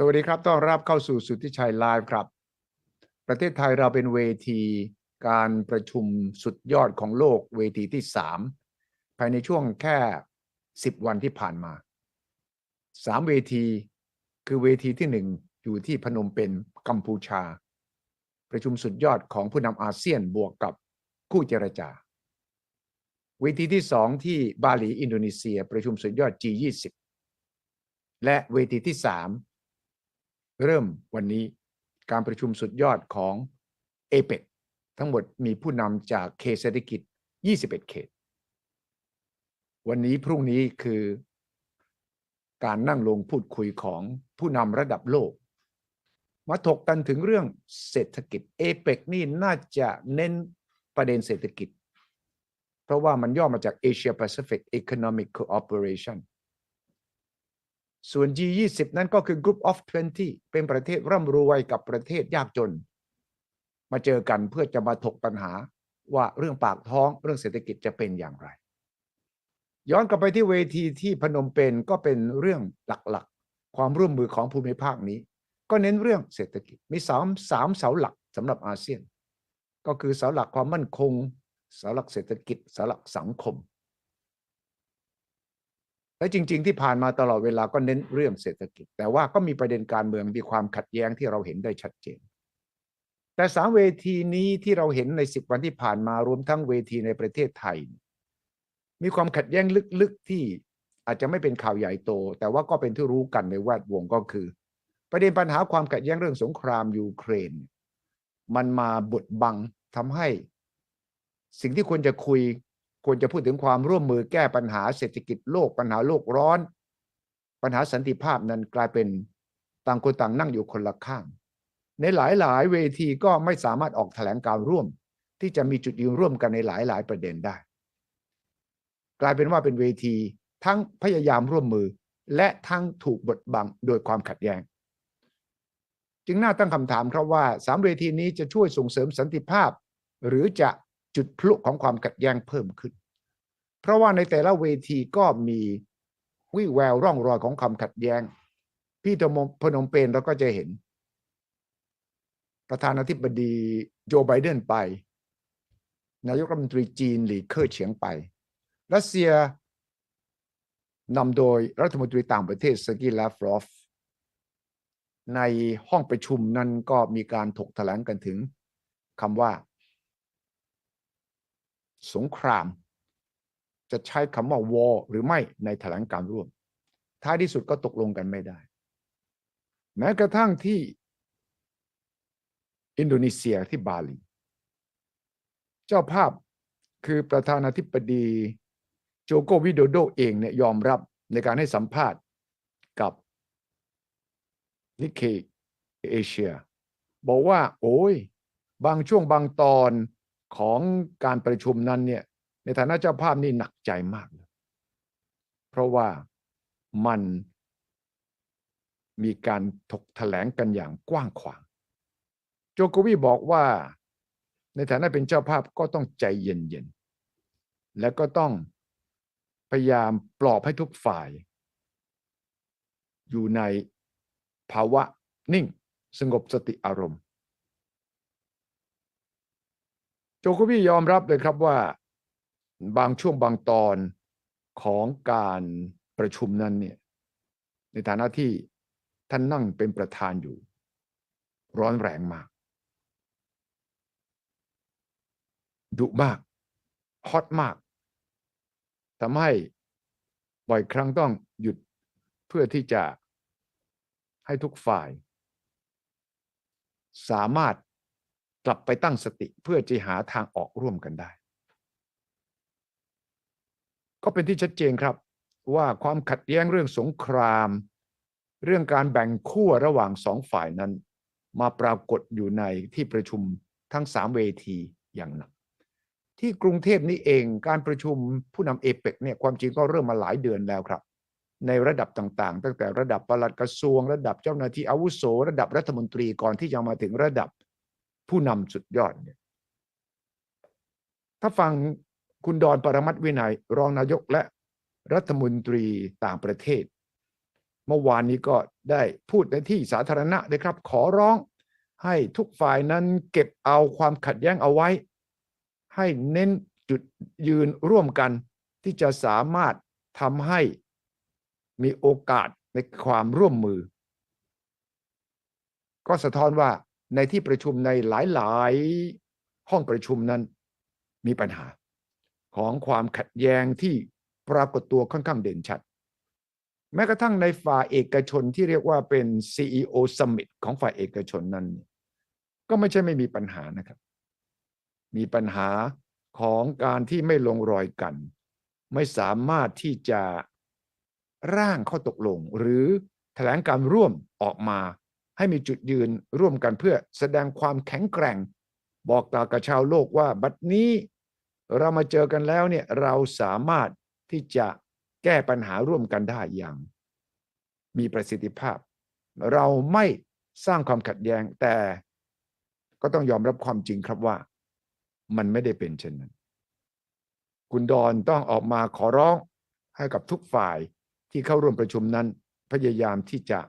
สวัสดีครับ ต้อนรับเข้าสู่สุทธิชัยไลฟ์ครับ ประเทศไทยเราเป็นเวทีการประชุมสุดยอดของโลกเวทีที่สามภายในช่วงแค่สิบวันที่ผ่านมาสามเวทีคือเวทีที่หนึ่งอยู่ที่พนมเปญกัมพูชา ประชุมสุดยอดของผู้นำอาเซียนบวกกับคู่เจรจา เวทีที่สองที่บาหลีอินโดนีเซีย ประชุมสุดยอด G20 และเวทีที่สาม เริ่มวันนี้การประชุมสุดยอดของเอเปทั้งหมดมีผู้นำจากเขตเศรษฐกิจ 21 เขต วันนี้พรุ่งนี้คือการนั่งลงพูดคุยของผู้นำระดับโลก มาถกกันถึงเรื่องเศรษฐกิจเอเปกนี่น่าจะเน้นประเด็นเศรษฐกิจ เพราะว่ามันย่อมาจาก Asia Pacific Economic Cooperation ส่วน G20 นั้นก็คือ Group of 20 เป็นประเทศร่ำรวยกับประเทศยากจน มาเจอกันเพื่อจะมาถกปัญหาว่าเรื่องปากท้องเรื่องเศรษฐกิจจะเป็นอย่างไร ย้อนกลับไปที่เวทีที่พนมเปญก็เป็นเรื่องหลักๆ ความร่วมมือของภูมิภาคนี้ ก็เน้นเรื่องเศรษฐกิจมีสามสามเสาหลักสำหรับอาเซียน ก็คือเสาหลักความมั่นคง เสาหลักเศรษฐกิจเสาหลักสังคม และจริง ๆ ที่ผ่านมาตลอดเวลาก็เน้นเรื่องเศรษฐกิจ แต่ว่าก็มีประเด็นการเมืองมีความขัดแย้งที่เราเห็นได้ชัดเจน แต่สามเวทีนี้ที่เราเห็นในสิบวันที่ผ่านมารวมทั้งเวทีในประเทศไทย มีความขัดแย้งลึกๆที่อาจจะไม่เป็นข่าวใหญ่โต แต่ว่าก็เป็นที่รู้กันในแวดวงก็คือ ประเด็นปัญหาความขัดแย้งเรื่องสงครามยูเครน มันมาบดบังทำให้ สิ่งที่ควรจะคุย ควรจะพูดถึงความร่วมมือแก้ปัญหาเศรษฐกิจโลกปัญหาโลกร้อน ปัญหาสันติภาพนั้นกลายเป็นต่างคนต่างนั่งอยู่คนละข้าง ในหลายๆ เวทีก็ไม่สามารถออกแถลงการร่วม ที่จะมีจุดยืนร่วมกันในหลาย ๆ ประเด็นได้ กลายเป็นว่าเป็นเวทีทั้งพยายามร่วมมือและทั้งถูกบดบังโดยความขัดแย้ง จึงน่าตั้งคำถามครับว่าสามเวทีนี้จะช่วยส่งเสริมสันติภาพ หรือจะ จุดพลุของความขัดแย้งเพิ่มขึ้น เพราะว่าในแต่ละเวทีก็มีวิแววร่องรอยของความขัดแย้ง พี่ตมพนมเปญเราก็จะเห็น ประธานาธิบดีโจไบเดนไป นายกรัฐมนตรีจีนหลีเค่อเฉียงไป รัสเซียนำโดยรัฐมนตรีต่างประเทศสกีลาฟรอฟในห้องประชุมนั้นก็มีการถกแถลงกันถึงคำว่า สงคราม จะใช้คำว่า war หรือไม่ในแถลงการร่วม ท้ายที่สุดก็ตกลงกันไม่ได้ แม้กระทั่งที่อินโดนีเซียที่บาหลี เจ้าภาพคือประธานาธิบดีโจโกวิโดโดเองเนี่ยยอมรับในการให้สัมภาษณ์กับนิเคเอเชีย บอกว่า โอ้ย บางช่วงบางตอน ของการประชุมนั้นเนี่ยในฐานะเจ้าภาพนี่หนักใจมากเลยเพราะว่ามันมีการถกแถลงกันอย่างกว้างขวาง โจโกวีบอกว่าในฐานะเป็นเจ้าภาพก็ต้องใจเย็นๆ และก็ต้องพยายามปลอบให้ทุกฝ่าย อยู่ในภาวะนิ่งสงบสติอารมณ์ โจโควียอมรับเลยครับว่าบางช่วงบางตอนของการประชุมนั้นเนี่ยในฐานะที่ท่านนั่งเป็นประธานอยู่ ร้อนแรงมากดุมากฮอตมากทำให้บ่อยครั้งต้องหยุดเพื่อที่จะให้ทุกฝ่าย สามารถ กลับไปตั้งสติเพื่อจะหาทางออกร่วมกันได้ ก็เป็นที่ชัดเจนครับว่าความขัดแย้งเรื่องสงคราม เรื่องการแบ่งขั้วระหว่างสองฝ่ายนั้น มาปรากฏอยู่ในที่ประชุมทั้งสามเวทีอย่างหนักที่กรุงเทพนี้เองการประชุมผู้นำเอเปกเนี่ยความจริงก็เริ่มมาหลายเดือนแล้วครับ ในระดับต่างๆ ตั้งแต่ระดับปลัดกระทรวง ระดับเจ้าหน้าที่อาวุโส ระดับรัฐมนตรีก่อนที่จะมาถึงระดับ ผู้นำสุดยอดเนี่ยถ้าฟังคุณดอนปรมัตวินัย รองนายกและรัฐมนตรีต่างประเทศ เมื่อวานนี้ก็ได้พูดในที่สาธารณะเลยครับ ขอร้องให้ทุกฝ่ายนั้นเก็บเอาความขัดแย้งเอาไว้ ให้เน้นจุดยืนร่วมกันที่จะสามารถทำให้มีโอกาสในความร่วมมือ ก็สะท้อนว่า ในที่ประชุมในหลายๆ ห้องประชุมนั้นมีปัญหาของความขัดแย้งที่ปรากฏตัวค่อนข้างเด่นชัด แม้กระทั่งในฝ่ายเอกชนที่เรียกว่าเป็น CEO Summit ของฝ่ายเอกชนนั้น ก็ไม่ใช่ไม่มีปัญหานะครับ มีปัญหาของการที่ไม่ลงรอยกัน ไม่สามารถที่จะร่างข้อตกลง หรือแถลงการร่วมออกมา ให้มีจุดยืนร่วมกันเพื่อแสดงความแข็งแกร่ง บอกกล่าวกับชาวโลกว่าบัดนี้เรามาเจอกันแล้วเนี่ยเราสามารถที่จะแก้ปัญหาร่วมกันได้อย่าง มีประสิทธิภาพ เราไม่สร้างความขัดแย้งแต่ก็ต้องยอมรับความจริงครับว่า มันไม่ได้เป็นเช่นนั้น คุณดอนต้องออกมาขอร้องให้กับทุกฝ่ายที่เข้าร่วมประชุมนั้น พยายามที่จะ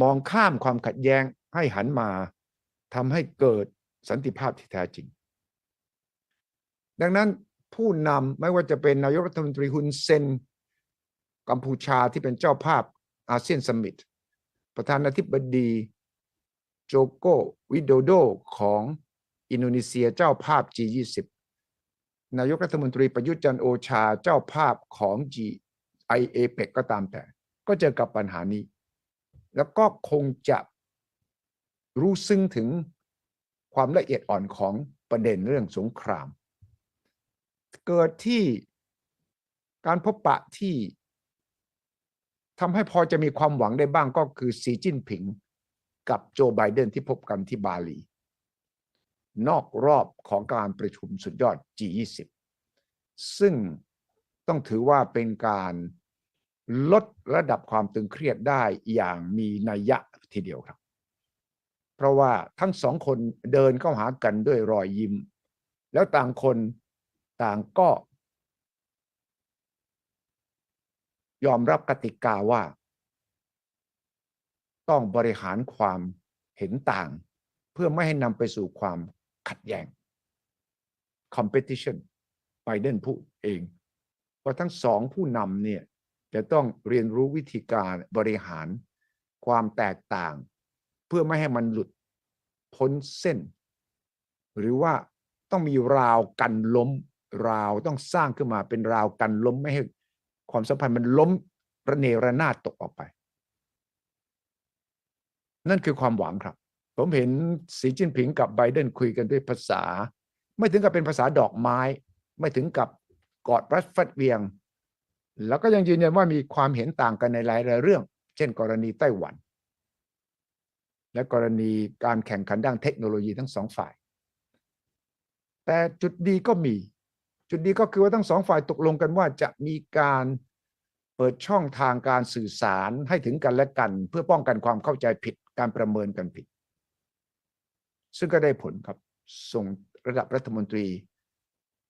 มองข้ามความขัดแย้งให้หันมาทำให้เกิดสันติภาพที่แท้จริง ดังนั้นผู้นำไม่ว่าจะเป็นนายกรัฐมนตรีฮุนเซนกัมพูชาที่เป็นเจ้าภาพอาเซียนสมิตประธานาธิบดีโจโกวิโดโดของอินโดนีเซียเจ้าภาพ G20 นายกรัฐมนตรีประยุทธ์จันโอชาเจ้าภาพของ G i a p e c ก็ตามแต่ ก็เจอกับปัญหานี้ แล้วก็คงจะรู้ซึ้งถึงความละเอียดอ่อนของประเด็นเรื่องสงคราม เกิดที่การพบปะที่ทำให้พอจะมีความหวังได้บ้างก็คือสีจิ้นผิง กับโจไบเดนที่พบกันที่บาหลี นอกรอบของการประชุมสุดยอด G20 ซึ่งต้องถือว่าเป็นการ ลดระดับความตึงเครียดได้อย่างมีนัยยะทีเดียวครับ เพราะว่าทั้งสองคนเดินเข้าหากันด้วยรอยยิ้ม แล้วต่างคนต่างก็ ยอมรับกติกาว่า ต้องบริหารความเห็นต่าง เพื่อไม่ให้นำไปสู่ความขัดแย้ง competition ไบเดนพูดเองว่าทั้งสองผู้นำเนี่ย จะต้องเรียนรู้วิธีการบริหารความแตกต่าง เพื่อไม่ให้มันหลุดพ้นเส้น หรือว่าต้องมีราวกันล้มราวต้องสร้างขึ้นมาเป็นราวกันล้มไม่ให้ความสัมพันธ์มันล้มระเนระนาดตกออกไป นั่นคือความหวังครับ ผมเห็นสีจิ้นผิงกับไบเดนคุยกันด้วยภาษา ไม่ถึงกับเป็นภาษาดอกไม้ ไม่ถึงกับกอดรัดฟัดเวียง แล้วก็ยังยืนยันว่ามีความเห็นต่างกันในหลายๆเรื่อง เช่น กรณีไต้หวัน และกรณีการแข่งขันด้านเทคโนโลยีทั้งสองฝ่าย แต่จุดดีก็มี จุดดีก็คือว่าทั้งสองฝ่ายตกลงกันว่าจะมีการเปิดช่องทางการสื่อสารให้ถึงกันและกัน เพื่อป้องกันความเข้าใจผิดการประเมินกันผิด ซึ่งก็ได้ผลครับ ส่งระดับรัฐมนตรี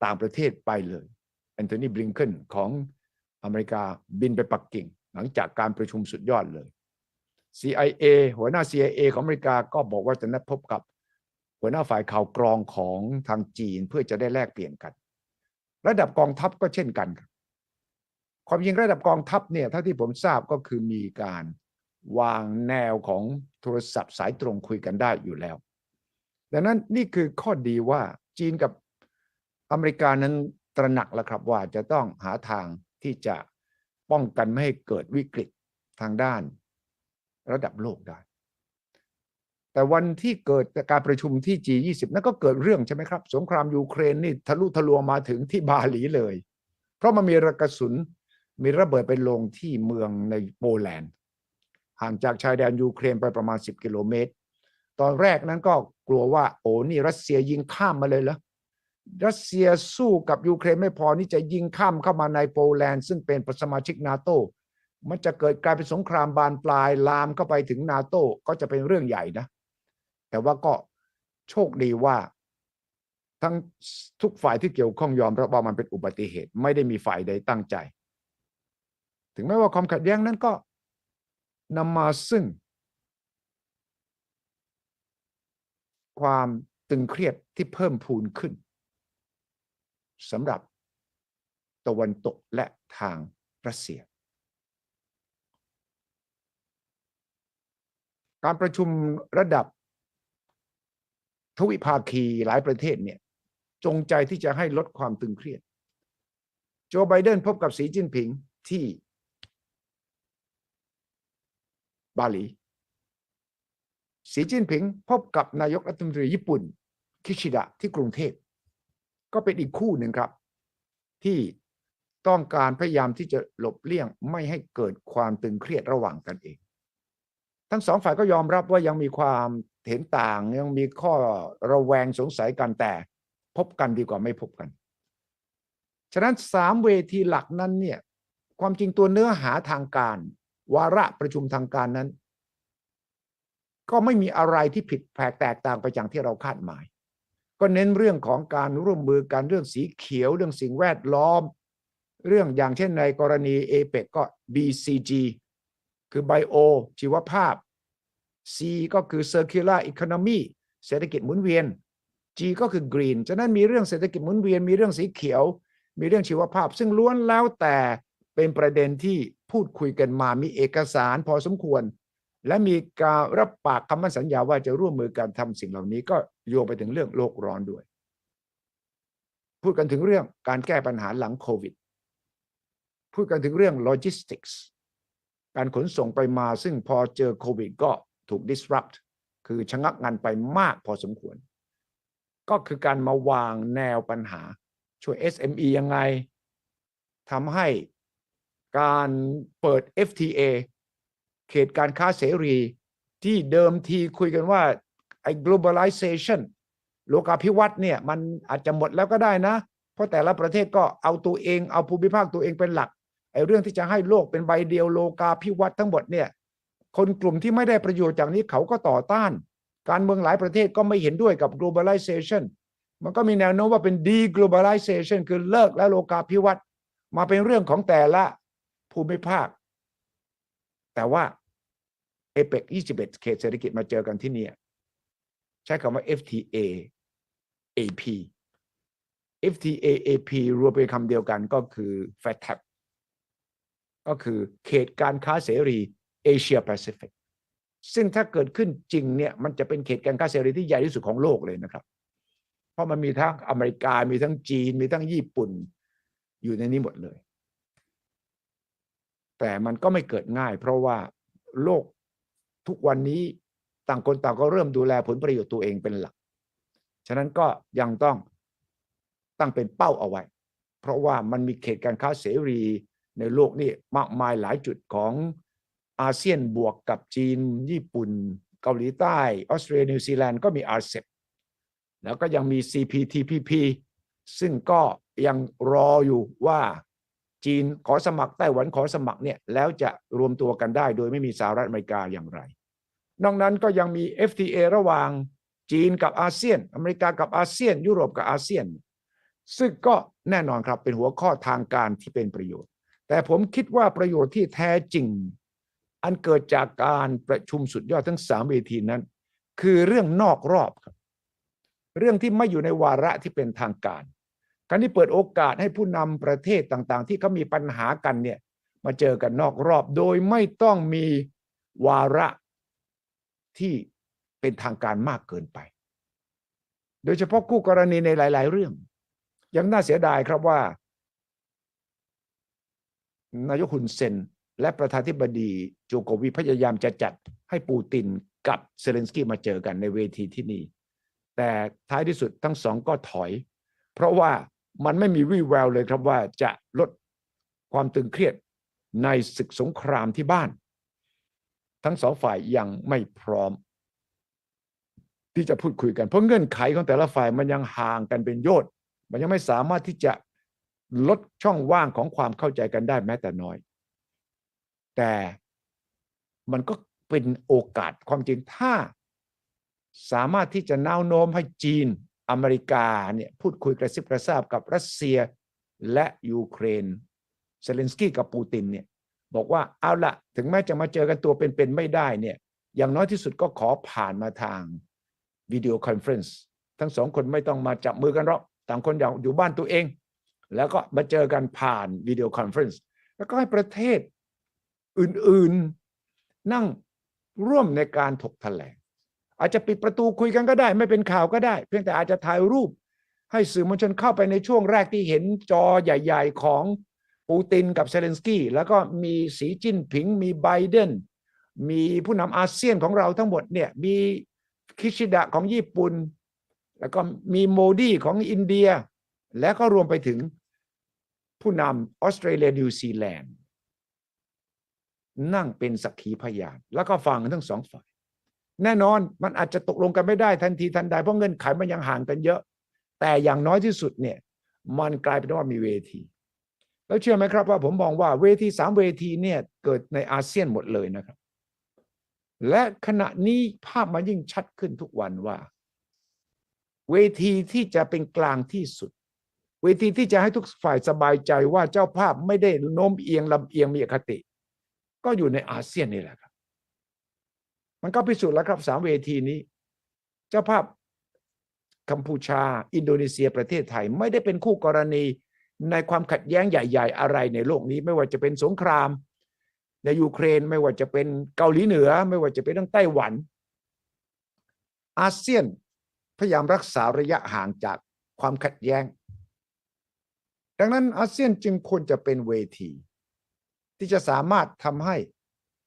ต่างประเทศไปเลยแอนโทนีบริงเกนของ อเมริกาบินไปปักกิ่ง หลังจากการประชุมสุดยอดเลย CIA หัวหน้า CIA ของอเมริกาก็บอกว่าจะนัดพบกับ หัวหน้าฝ่ายข่าวกรองของทางจีนเพื่อจะได้แลกเปลี่ยนกัน ระดับกองทัพก็เช่นกันครับความจริงระดับกองทัพเนี่ยถ้าที่ผมทราบก็คือมีการวางแนวของโทรศัพท์สายตรงคุยกันได้อยู่แล้ว ดังนั้นนี่คือข้อดีว่าจีนกับอเมริกานั้นตระหนักแล้วครับว่าจะต้องหาทาง ที่จะป้องกันไม่ให้เกิดวิกฤตทางด้าน ระดับโลกได้ แต่วันที่เกิดการประชุมที่ G20 นั่นก็เกิดเรื่องใช่ไหมครับ สงครามยูเครนนี่ทะลุทะลวงมาถึงที่บาหลีเลย เพราะมันมีระกระสุนมีระเบิดไปลงที่เมืองในโปแลนด์ห่างจากชายแดนยูเครนไปประมาณ 10 กิโลเมตร ตอนแรกนั้นก็กลัวว่าโอ้นี่รัสเซียยิงข้ามมาเลยเหรอ รัสเซียสู้กับยูเครนไม่พอนี่จะยิงข้ามเข้ามาในโปแลนด์ ซึ่งเป็นสมาชิกนาโตมันจะเกิดกลายเป็นสงครามบานปลายลามเข้าไปถึงนาโตก็จะเป็นเรื่องใหญ่นะ แต่ว่าก็โชคดีว่า ทั้งทุกฝ่ายที่เกี่ยวข้องยอมรับว่ามันเป็นอุบัติเหตุ ไม่ได้มีฝ่ายใดตั้งใจ ถึงแม้ว่าความขัดแย้งนั้นก็นำมาซึ่ง ความตึงเครียดที่เพิ่มพูนขึ้น สำหรับตะวันตกและทางรัสเซีย การประชุมระดับทวิภาคีหลายประเทศเนี่ยจงใจที่จะให้ลดความตึงเครียด โจไบเดนพบกับสีจิ้นผิงที่บาหลีสีจิ้นผิงพบกับนายกรัฐมนตรีญี่ปุ่น คิชิดะที่กรุงเทพ ก็เป็นอีกคู่หนึ่งครับ ที่ต้องการพยายามที่จะหลบเลี่ยงไม่ให้เกิดความตึงเครียดระหว่างกันเอง ทั้งสองฝ่ายก็ยอมรับว่ายังมีความเห็นต่างยังมีข้อระแวงสงสัยกันแต่พบกันดีกว่าไม่พบกัน ฉะนั้นสามเวทีหลักนั้นเนี่ยความจริงตัวเนื้อหาทางการ วาระประชุมทางการนั้น ก็ไม่มีอะไรที่ผิดแผกแตกต่างไปจากที่เราคาดหมาย ก็เน้นเรื่องของการร่วมมือกันเรื่องสีเขียว เรื่องสิ่งแวดล้อม เรื่องอย่างเช่นในกรณีเอเปกก็ BCG คือไบโอชีวภาพ C ก็คือ Circular Economy เศรษฐกิจหมุนเวียน G ก็คือ Green ฉะนั้นมีเรื่องเศรษฐกิจหมุนเวียน มีเรื่องสีเขียว มีเรื่องชีวภาพ ซึ่งล้วนแล้วแต่เป็นประเด็นที่พูดคุยกันมามีเอกสารพอสมควร และมีการรับปากคำมั่นสัญญาว่าจะร่วมมือกันทำสิ่งเหล่านี้ก็ โยงไปถึงเรื่องโลกร้อนด้วย พูดกันถึงเรื่องการแก้ปัญหาหลังโควิด พูดกันถึงเรื่องโลจิสติกส์การขนส่งไปมาซึ่งพอเจอโควิดก็ถูก disrupt คือชะงักงันไปมากพอสมควร ก็คือการมาวางแนวปัญหาช่วย SME ยังไงทำให้การเปิด FTA เขตการค้าเสรีที่เดิมทีคุยกันว่า ไอ้ globalization โลกาภิวัตน์เนี่ยมันอาจจะหมดแล้วก็ได้นะ เพราะแต่ละประเทศก็เอาตัวเองเอาภูมิภาคตัวเองเป็นหลักไอ้เรื่องที่จะให้โลกเป็นใบเดียวโลกาภิวัตน์ทั้งหมดเนี่ยคนกลุ่มที่ไม่ได้ประโยชน์จากนี้เขาก็ต่อต้าน การเมืองหลายประเทศก็ไม่เห็นด้วยกับ globalization มันก็มีแนวโน้มว่าเป็น deglobalization คือเลิกและโลกาภิวัตน์มาเป็นเรื่องของแต่ละภูมิภาค แต่ว่าเอเปก21 เขตเศรษฐกิจมาเจอกันที่นี่ ใช้คำว่า FTA AP FTA AP รวมเป็นคำเดียวกันก็คือ FATF ก็คือเขตการค้าเสรีเอเชียแปซิฟิกซึ่งถ้าเกิดขึ้นจริงเนี่ยมันจะเป็นเขตการค้าเสรีที่ใหญ่ที่สุดของโลกเลยนะครับ เพราะมันมีทั้งอเมริกา มีทั้งจีน มีทั้งญี่ปุ่น อยู่ในนี้หมดเลย แต่มันก็ไม่เกิดง่าย เพราะว่าโลกทุกวันนี้ ต่างคนต่างก็เริ่มดูแลผลประโยชน์ตัวเองเป็นหลัก ฉะนั้นก็ยังต้องตั้งเป็นเป้าเอาไว้ เพราะว่ามันมีเขตการค้าเสรีในโลกนี่มากมายหลายจุดของอาเซียนบวกกับจีน ญี่ปุ่น เกาหลีใต้ออสเตรเลียนิวซีแลนด์ก็มีอาเซบแล้วก็ยังมี CPTPP ซึ่งก็ยังรออยู่ว่าจีนขอสมัครไต้หวันขอสมัครเนี่ยแล้วจะรวมตัวกันได้โดยไม่มีสหรัฐอเมริกาอย่างไร นอกนั้นก็ยังมี FTA ระหว่างจีนกับอาเซียน อเมริกากับอาเซียน ยุโรปกับอาเซียน ซึ่งก็แน่นอนครับเป็นหัวข้อทางการที่เป็นประโยชน์ แต่ผมคิดว่าประโยชน์ที่แท้จริง อันเกิดจากการประชุมสุดยอดทั้งสามเวทีนั้น คือเรื่องนอกรอบครับ เรื่องที่ไม่อยู่ในวาระที่เป็นทางการการที่เปิดโอกาสให้ผู้นำประเทศต่างๆ ที่เขามีปัญหากันเนี่ยมาเจอกันนอกรอบโดยไม่ต้องมีวาระ ที่เป็นทางการมากเกินไป โดยเฉพาะคู่กรณีในหลาย ๆ เรื่อง ยังน่าเสียดายครับว่า นายกฮุนเซนและประธานธิบดีโจโกวีพยายามจะจัดให้ปูตินกับเซเลนสกี้มาเจอกันในเวทีที่นี่ แต่ท้ายที่สุดทั้งสองก็ถอย เพราะว่ามันไม่มีวี่แววเลยครับว่าจะลดความตึงเครียดในศึกสงครามที่บ้าน ทั้งสองฝ่ายยังไม่พร้อม ที่จะพูดคุยกัน เพราะเงื่อนไขของแต่ละฝ่ายมันยังห่างกันเป็นโยชน์มันยังไม่สามารถที่จะลดช่องว่างของความเข้าใจกันได้แม้แต่น้อย แต่มันก็เป็นโอกาสความจริงถ้า สามารถที่จะน้าวโน้มให้จีนอเมริกาเนี่ยพูดคุยกระซิบกระซาบกับรัสเซียและยูเครนเซเลนสกี้กับปูตินเนี่ย บอกว่าเอาละถึงแม้จะมาเจอกันตัวเป็นๆไม่ได้เนี่ย อย่างน้อยที่สุดก็ขอผ่านมาทางวิดีโอคอนเฟรนซ์ทั้งสองคนไม่ต้องมาจับมือกันหรอกต่างคนอย่างอยู่บ้านตัวเอง แล้วก็มาเจอกันผ่านวิดีโอคอนเฟรนซ์แล้วก็ให้ประเทศอื่นๆนั่งร่วมในการถกแถลงอาจจะปิดประตูคุยกันก็ได้ ไม่เป็นข่าวก็ได้ เพียงแต่อาจจะถ่ายรูป ให้สื่อมวลชนเข้าไปในช่วงแรกที่เห็นจอใหญ่ ๆ ของ ปูตินกับเซเลนสกี้แล้วก็มีสีจิ้นผิง มีไบเดนมีผู้นำอาเซียนของเราทั้งหมดเนี่ยมีคิชิดะของญี่ปุ่น แล้วก็มีโมดีของอินเดีย และก็รวมไปถึงผู้นำออสเตรเลียนิวซีแลนด์นั่งเป็นสักขีพยาน แล้วก็ฟังทั้งสองฝ่าย แน่นอนมันอาจจะตกลงกันไม่ได้ทันทีทันใดเพราะเงินไขมันยังห่างกันเยอะ แต่อย่างน้อยที่สุดเนี่ยมันกลายเป็นว่ามีเวที แล้วเชื่อไหมครับว่าผมมองว่าเวทีสามเวทีเนี่ยเกิดในอาเซียนหมดเลยนะครับ และขณะนี้ภาพมันยิ่งชัดขึ้นทุกวันว่า เวทีที่จะเป็นกลางที่สุด เวทีที่จะให้ทุกฝ่ายสบายใจว่าเจ้าภาพไม่ได้โน้มเอียงลำเอียงมีอคติ ก็อยู่ในอาเซียนนี่แหละครับ มันก็พิสูจน์แล้วครับสามเวทีนี้ เจ้าภาพกัมพูชา อินโดนีเซียประเทศไทย ไม่ได้เป็นคู่กรณี ในความขัดแย้งใหญ่ ๆ อะไรในโลกนี้ ไม่ว่าจะเป็นสงคราม ในยูเครนไม่ว่าจะเป็นเกาหลีเหนือ ไม่ว่าจะเป็นเรื่องไต้หวัน อาเซียนพยายามรักษาระยะห่างจากความขัดแย้ง ดังนั้นอาเซียนจึงควรจะเป็นเวที ที่จะสามารถทำให้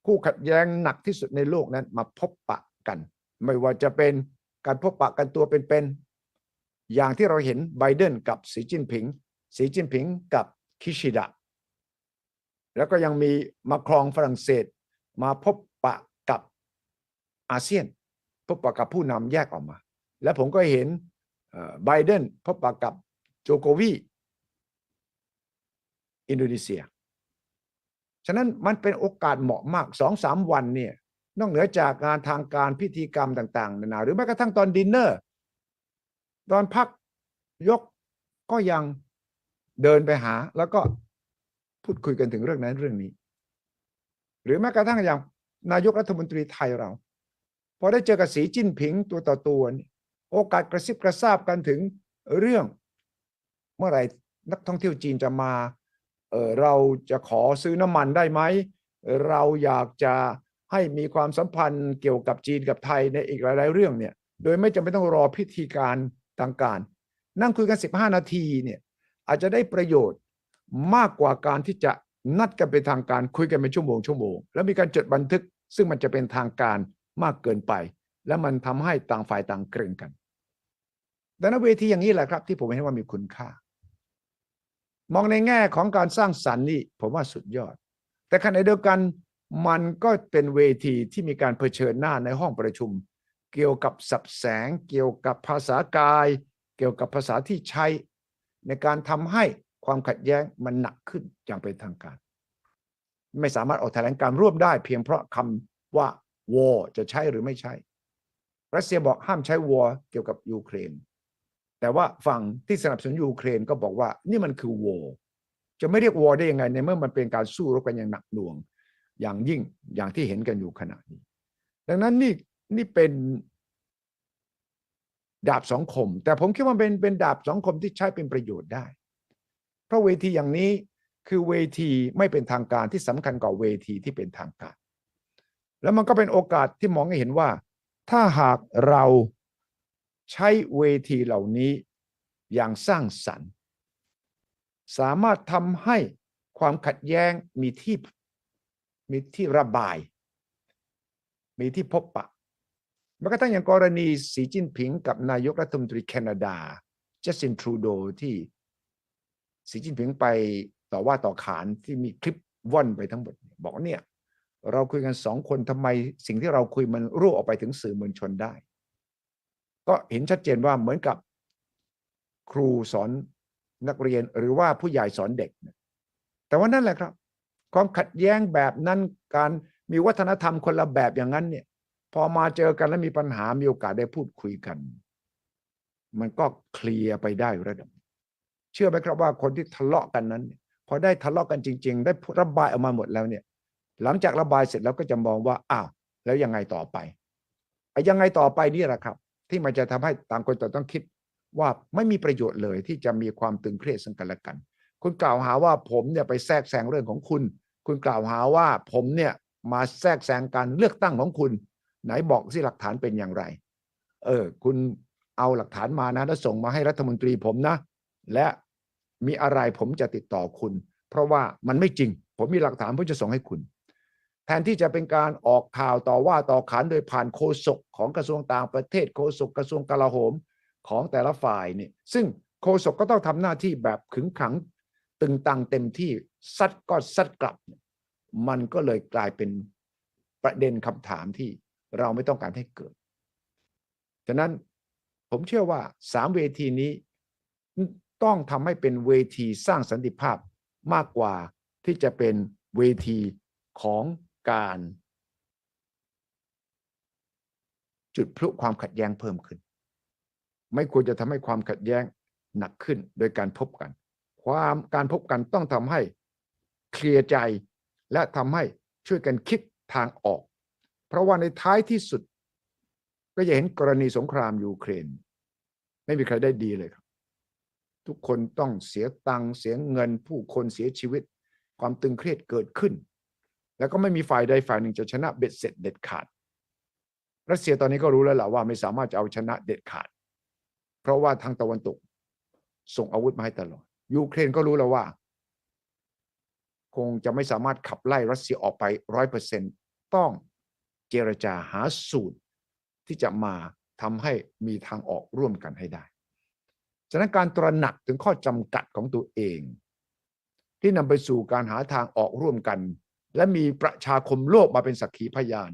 คู่ขัดแย้งหนักที่สุดในโลกนั้นมาพบปะกัน ไม่ว่าจะเป็นการพบปะกันตัวเป็นๆอย่างที่เราเห็นไบเดนกับสีจิ้นผิง สีจิ้นผิงกับคิชิดะ แล้วก็ยังมีมาครองฝรั่งเศสมาพบปะกับอาเซียน พบปะกับผู้นำแยกออกมา และผมก็เห็นไบเดนพบปะกับโจโกวีอินโดนีเซีย ฉะนั้นมันเป็นโอกาสเหมาะมากสองสามวันเนี่ยนอกเหนือจากงานทางการพิธีกรรมต่าง ๆ นานาหรือแม้กระทั่งตอนดินเนอร์ ตอนพักยกก็ยัง เดินไปหาแล้วก็พูดคุยกันถึงเรื่องนั้นเรื่องนี้ หรือแม้กระทั่งอย่างนายกรัฐมนตรีไทยเราพอได้เจอกับสีจิ้นผิงตัวต่อตัวนี่โอกาสกระซิบกระซาบกันถึงเรื่องเมื่อไหร่นักท่องเที่ยวจีนจะมาเเราจะขอซื้อน้ำมันได้ไหม เราอยากจะให้มีความสัมพันธ์เกี่ยวกับจีนกับไทยในอีกหลาย ๆ เรื่องเนี่ย โดยไม่จำเป็นต้องรอพิธีการทางการ นั่งคุยกัน 15 นาทีเนี่ย อาจจะได้ประโยชน์มากกว่าการที่จะนัดกันเป็นทางการคุยกันเป็นชั่วโมงชั่วโมงแล้วมีการจดบันทึกซึ่งมันจะเป็นทางการมากเกินไป และมันทำให้ต่างฝ่ายต่างเกรงกันดังนั้นเวทีอย่างนี้แหละครับ ที่ผมเห็นว่ามีคุณค่า มองในแง่ของการสร้างสรรค์นี่ผมว่าสุดยอด แต่ขณะเดียวกันมันก็เป็นเวทีที่มีการเผชิญหน้าในห้องประชุม เกี่ยวกับสับแสง เกี่ยวกับภาษากาย เกี่ยวกับภาษาที่ใช้ ในการทำให้ความขัดแย้งมันหนักขึ้นอย่างเป็นทางการ ไม่สามารถออกแถลงการร่วมได้ เพียงเพราะคำว่า war จะใช้หรือไม่ใช่รัสเซียบอกห้ามใช้ war เกี่ยวกับยูเครน แต่ว่าฝั่งที่สนับสนุนยูเครนก็บอกว่านี่มันคือ war จะไม่เรียก war ได้ยังไงในเมื่อมันเป็นการสู้รบกันอย่างหนักหน่วง อย่างยิ่งอย่างที่เห็นกันอยู่ขณะนี้ ดังนั้นนี่นี่เป็น ดาบสองคม แต่ผมคิดว่าเป็นเป็นดาบสองคมที่ใช้เป็นประโยชน์ได้ เพราะเวทีอย่างนี้คือเวทีไม่เป็นทางการที่สำคัญกว่าเวทีที่เป็นทางการ แล้วมันก็เป็นโอกาสที่มองให้เห็นว่า ถ้าหากเราใช้เวทีเหล่านี้อย่างสร้างสรรค์ สามารถทำให้ความขัดแย้งมีที่มีที่ระบาย มีที่พบปะ แม้กระทั่งอย่างกรณีสีจิ้นผิงกับนายกรัฐมนตรีแคนาดาเจสซินทรูโดที่สีจิ้นผิงไปต่อว่าต่อขานที่มีคลิปว่อนไปทั้งหมด บอกเนี่ย เราคุยกันสองคนทำไมสิ่งที่เราคุยมันรั่วออกไปถึงสื่อมวลชนได้ ก็เห็นชัดเจนว่าเหมือนกับครูสอนนักเรียนหรือว่าผู้ใหญ่สอนเด็ก แต่ว่านั่นแหละครับ ความขัดแย้งแบบนั้นการมีวัฒนธรรมคนละแบบอย่างนั้นเนี่ย พอมาเจอกันแล้วมีปัญหามีโอกาสได้พูดคุยกัน มันก็เคลียร์ไปได้ระดับ เชื่อไหมครับว่าคนที่ทะเลาะกันนั้น พอได้ทะเลาะกันจริง ๆ ได้ระบายออกมาหมดแล้วเนี่ย หลังจากระบายเสร็จแล้วก็จะมองว่าอ้าวแล้วยังไงต่อไปไอ้ยังไงต่อไปนี่แหละครับ ที่มันจะทำให้ต่างคนต่างต้องคิดว่าไม่มีประโยชน์เลยที่จะมีความตึงเครียดซึ่งกันและกัน คุณกล่าวหาว่าผมเนี่ยไปแทรกแซงเรื่องของคุณ คุณกล่าวหาว่าผมเนี่ยมาแทรกแซงการเลือกตั้งของคุณ ไหนบอกสิหลักฐานเป็นอย่างไร เออ คุณเอาหลักฐานมานะแล้วส่งมาให้รัฐมนตรีผมนะ และมีอะไรผมจะติดต่อคุณ เพราะว่ามันไม่จริง ผมมีหลักฐานผมจะส่งให้คุณ แทนที่จะเป็นการออกข่าวต่อว่าต่อขานโดยผ่านโฆษกของกระทรวงต่างประเทศโฆษกกระทรวงกลาโหมของแต่ละฝ่ายนี่ซึ่งโฆษกก็ต้องทำหน้าที่แบบขึงขังตึงตังเต็มที่ซัดก็ซัดกลับ มันก็เลยกลายเป็นประเด็นคำถามที่ เราไม่ต้องการให้เกิด ฉะนั้นผมเชื่อว่าสามเวทีนี้ต้องทำให้เป็นเวทีสร้างสันติภาพมากกว่าที่จะเป็นเวทีของการ จุดพลุความขัดแย้งเพิ่มขึ้น ไม่ควรจะทำให้ความขัดแย้งหนักขึ้นโดยการพบกัน ความการพบกันต้องทำให้เคลียร์ใจและทำให้ช่วยกันคิดทางออก ราะว่าในท้ายที่สุด ก็จะเห็นกรณีสงครามยูเครน ไม่มีใครได้ดีเลยครับ ทุกคนต้องเสียตังค์เสียเงินผู้คนเสียชีวิต ความตึงเครียดเกิดขึ้น แล้วก็ไม่มีฝ่ายใดฝ่ายหนึ่งจะชนะเบ็ดเสร็จเด็ดขาด รัสเซียตอนนี้ก็รู้แล้วแหละว่าไม่สามารถจะเอาชนะเด็ดขาด เพราะว่าทางตะวันตก ส่งอาวุธมาให้ตลอดยูเครนก็รู้แล้วว่า คงจะไม่สามารถขับไล่รัสเซียออกไปร้อยเปอร์เซ็นต้อง เจรจาหาสูตรที่จะมาทำให้มีทางออกร่วมกันให้ได้ ฉะนั้นการตระหนักถึงข้อจำกัดของตัวเอง ที่นำไปสู่การหาทางออกร่วมกัน และมีประชาคมโลกมาเป็นสักขีพยาน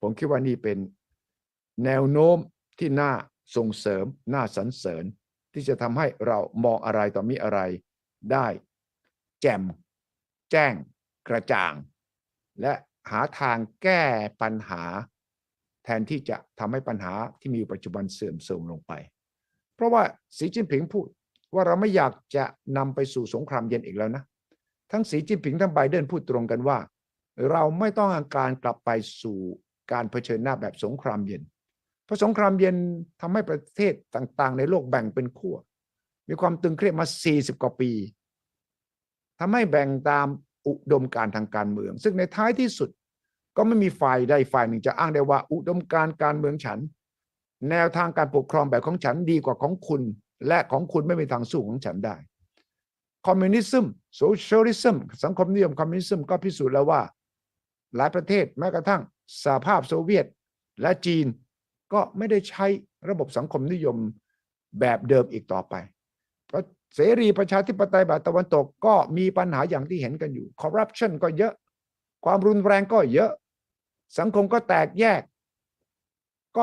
ผมคิดว่านี่เป็นแนวโน้มที่น่าส่งเสริมน่าสรรเสริญ ที่จะทำให้เรามองอะไรต่อมีอะไรได้ แจ่ม แจ้ง กระจ่าง และ หาทางแก้ปัญหา แทนที่จะทำให้ปัญหาที่มีอยู่ปัจจุบันเสื่อมโทรมลงไป เพราะว่าสีจิ้นผิงพูดว่าเราไม่อยากจะนำไปสู่สงครามเย็นอีกแล้วนะ ทั้งสีจิ้นผิงทั้งไบเดนพูดตรงกันว่า เราไม่ต้องการกลับไปสู่การเผชิญหน้าแบบสงครามเย็น เพราะสงครามเย็นทำให้ประเทศต่างๆ ในโลกแบ่งเป็นขั้วมีความตึงเครียดมา 40 กว่าปีทำให้แบ่งตาม อุดมการทางการเมือง ซึ่งในท้ายที่สุดก็ไม่มีฝ่ายใดฝ่ายหนึ่งจะอ้างได้ว่า อุดมการการเมืองฉัน แนวทางการปกครองแบบของฉันดีกว่าของคุณ และของคุณไม่มีทางสู้ของฉันได้คอมมิวนิสต์โซเชียลิซึมสังคมนิยมคอมมิวนิสต์ก็พิสูจน์แล้วว่า หลายประเทศแม้กระทั่งสหภาพโซเวียตและจีนก็ไม่ได้ใช้ระบบสังคมนิยมแบบเดิมอีกต่อไป เสรีประชาธิปไตยแบบตะวันตกก็มีปัญหาอย่างที่เห็นกันอยู่คอร์รัปชันก็เยอะ ความรุนแรงก็เยอะ สังคมก็แตกแยก ก็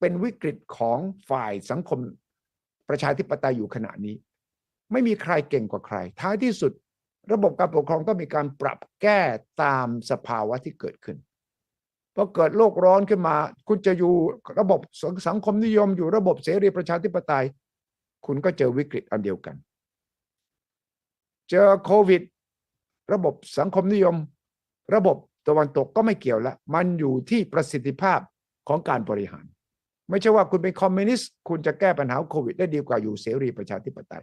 เป็นวิกฤตของฝ่ายสังคมประชาธิปไตยอยู่ขณะนี้ ไม่มีใครเก่งกว่าใคร ท้ายที่สุด ระบบการปกครองต้องมีการปรับแก้ตามสภาวะที่เกิดขึ้นพอเกิดโลกร้อนขึ้นมา คุณจะอยู่ระบบสังคมนิยมอยู่ระบบเสรีประชาธิปไตย คุณก็เจอวิกฤตอันเดียวกัน เจอโควิด ระบบสังคมนิยม ระบบตะวันตกก็ไม่เกี่ยวล้วมันอยู่ที่ประสิทธิภาพของการบริหาร ไม่ใช่ว่าคุณเป็นคอมมิวนิสต์คุณจะแก้ปัญหาโควิด ได้ดีกว่าอยู่เสรีประชาธิปไตย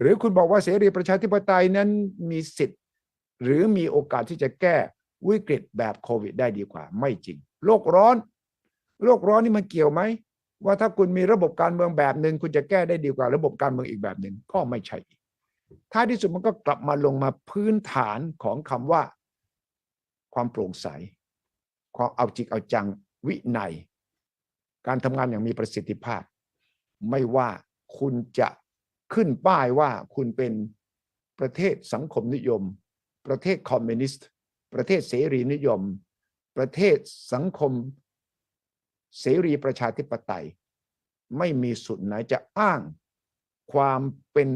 หรือคุณบอกว่าเสรีประชาธิปไตยนั้นมีสิทธิ์ หรือมีโอกาสที่จะแก้วิกฤตแบบโควิด ได้ดีกว่า ไม่จริง โลกร้อน โลกร้อนนี่มันเกี่ยวไหม ว่าถ้าคุณมีระบบการเมืองแบบหนึ่งคุณจะแก้ได้ดีกว่าระบบการเมืองอีกแบบหนึ่งก็ไม่ใช่ท้ายที่สุดมันก็กลับมาลงมาพื้นฐานของคำว่า ความโปร่งใส ความเอาจริงเอาจังวินัย การทำงานอย่างมีประสิทธิภาพ ไม่ว่าคุณจะขึ้นป้ายว่าคุณเป็นประเทศสังคมนิยม ประเทศคอมมิวนิสต์ ประเทศเสรีนิยม ประเทศสังคม เสรีประชาธิปไตย ไม่มีสุดไหนจะอ้างความเป็น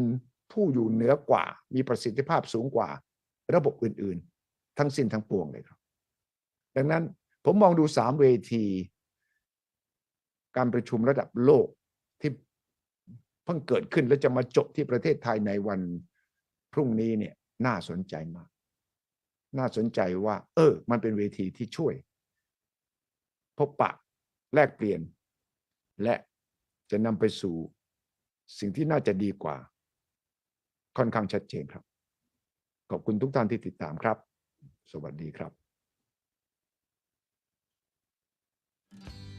ผู้อยู่เหนือกว่า มีประสิทธิภาพสูงกว่า ระบบอื่น ๆ ทั้งสิ้นทั้งปวงเลยครับ ดังนั้นผมมองดูสามเวที การประชุมระดับโลกที่เพิ่งเกิดขึ้นและจะมาจบที่ประเทศไทยในวันพรุ่งนี้เนี่ยน่าสนใจมาก น่าสนใจว่า เออ มันเป็นเวทีที่ช่วย พบปะ แลกเปลี่ยน และจะนำไปสู่สิ่งที่น่าจะดีกว่า ค่อนข้างชัดเจนครับ ขอบคุณทุกท่านที่ติดตามครับ สวัสดีครับ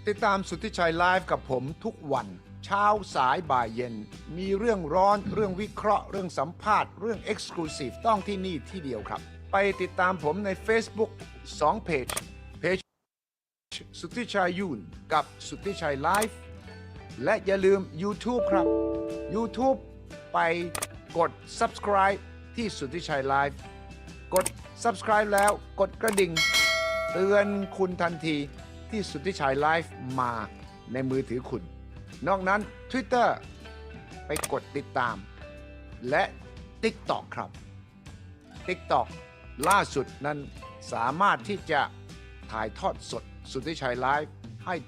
ติดตามสุทธิชัยไลฟ์กับผมทุกวัน เช้าสายบ่ายเย็น มีเรื่องร้อน เรื่องวิเคราะห์ เรื่องสัมภาษณ์ เรื่อง Exclusive ต้องที่นี่ที่เดียวครับ ไปติดตามผมใน Facebook 2เพจเพจ สุทธิชัยยุนกับสุทธิชัยไลฟ์และอย่าลืม YouTube ครับ YouTube ไปกด subscribe ที่สุทธิชัยไลฟ์กด subscribe แล้วกดกระดิ่ง เตือนคุณทันทีที่สุทธิชัยไลฟ์มาในมือถือคุณ นอกนั้น Twitter ไปกดติดตาม และ TikTok ครับ TikTok ล่าสุดนั้นสามารถที่จะถ่ายทอดสด สุทธิชัยไลฟ์